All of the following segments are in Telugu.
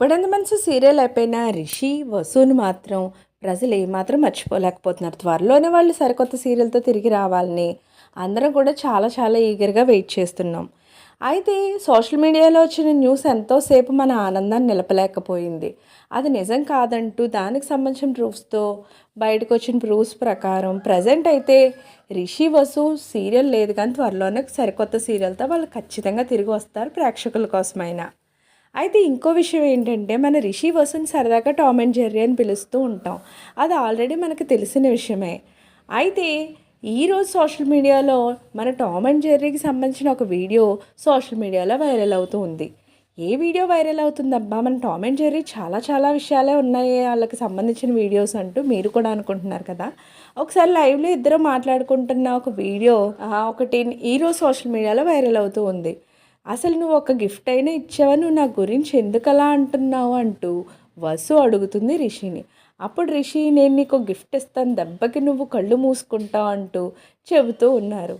గుప్పడంత మనసు సీరియల్ అయిపోయిన రిషి వసూని మాత్రం ప్రజలు ఏమాత్రం మర్చిపోలేకపోతున్నారు. త్వరలోనే వాళ్ళు సరికొత్త సీరియల్తో తిరిగి రావాలని అందరం కూడా చాలా చాలా ఈగర్గా వెయిట్ చేస్తున్నాం. అయితే సోషల్ మీడియాలో వచ్చిన న్యూస్ ఎంతోసేపు మన ఆనందాన్ని నిలపలేకపోయింది. అది నిజం కాదంటూ దానికి సంబంధించిన ప్రూఫ్స్తో బయటకు వచ్చిన ప్రూఫ్స్ ప్రకారం ప్రజెంట్ అయితే రిషి వసు సీరియల్ లేదు కానీ త్వరలోనే సరికొత్త సీరియల్తో వాళ్ళు ఖచ్చితంగా తిరిగి వస్తారు ప్రేక్షకుల కోసమైనా. అయితే ఇంకో విషయం ఏంటంటే మన రిషి వసన్ సరదాగా టామ్ అండ్ జెర్రీ అని పిలుస్తూ ఉంటాం. అది ఆల్రెడీ మనకు తెలిసిన విషయమే. అయితే ఈరోజు సోషల్ మీడియాలో మన టామ్ అండ్ జెర్రీకి సంబంధించిన ఒక వీడియో సోషల్ మీడియాలో వైరల్ అవుతూ ఉంది. ఏ వీడియో వైరల్ అవుతుందబ్బా? మన టామ్ అండ్ జెర్రీ చాలా చాలా విషయాలే ఉన్నాయి. వాళ్ళకి సంబంధించిన వీడియోస్ అంటూ మీరు కూడా అనుకుంటున్నారు కదా? ఒకసారి లైవ్లో ఇద్దరు మాట్లాడుకుంటున్న ఒక వీడియో ఒకటి ఈరోజు సోషల్ మీడియాలో వైరల్ అవుతూ ఉంది. అసలు నువ్వు ఒక గిఫ్ట్ అయినా ఇచ్చావా? నువ్వు నా గురించి ఎందుకు అలా అంటున్నావు అంటూ వసు అడుగుతుంది రిషిని. అప్పుడు రిషి నేను నీకు గిఫ్ట్ ఇస్తాను దెబ్బకి నువ్వు కళ్ళు మూసుకుంటావు అంటూ చెబుతూ ఉన్నారు.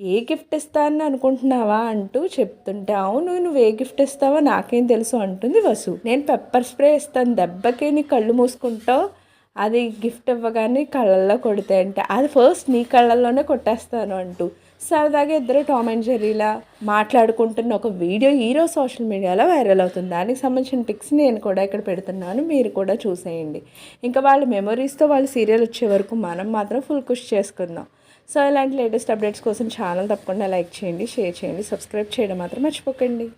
ఏ గిఫ్ట్ ఇస్తానని అనుకుంటున్నావా? అంటూ చెప్తుంటే అవును నువ్వు ఏ గిఫ్ట్ ఇస్తావో నాకేం తెలుసు అంటుంది వసు. నేను పెప్పర్ స్ప్రే ఇస్తాను దెబ్బకి నీ కళ్ళు మూసుకుంటావు అది గిఫ్ట్ ఇవ్వగానే కళ్ళల్లో కొడితే అంటే అది ఫస్ట్ నీ కళ్ళల్లోనే కొట్టేస్తాను అంటూ సరదాగా ఇద్దరు టామ్ అండ్ జెర్రీలా మాట్లాడుకుంటున్న ఒక వీడియో ఈరోజు సోషల్ మీడియాలో వైరల్ అవుతుంది. దానికి సంబంధించిన పిక్స్ నేను కూడా ఇక్కడ పెడుతున్నాను. మీరు కూడా చూసేయండి. ఇంకా వాళ్ళ మెమరీస్తో వాళ్ళ సీరియల్ వచ్చే వరకు మనం మాత్రం ఫుల్ కుష్ చేసుకుందాం. సో ఇలాంటి లేటెస్ట్ అప్డేట్స్ కోసం ఛానల్ తప్పకుండా లైక్ చేయండి షేర్ చేయండి సబ్స్క్రైబ్ చేయడం మాత్రం మర్చిపోకండి.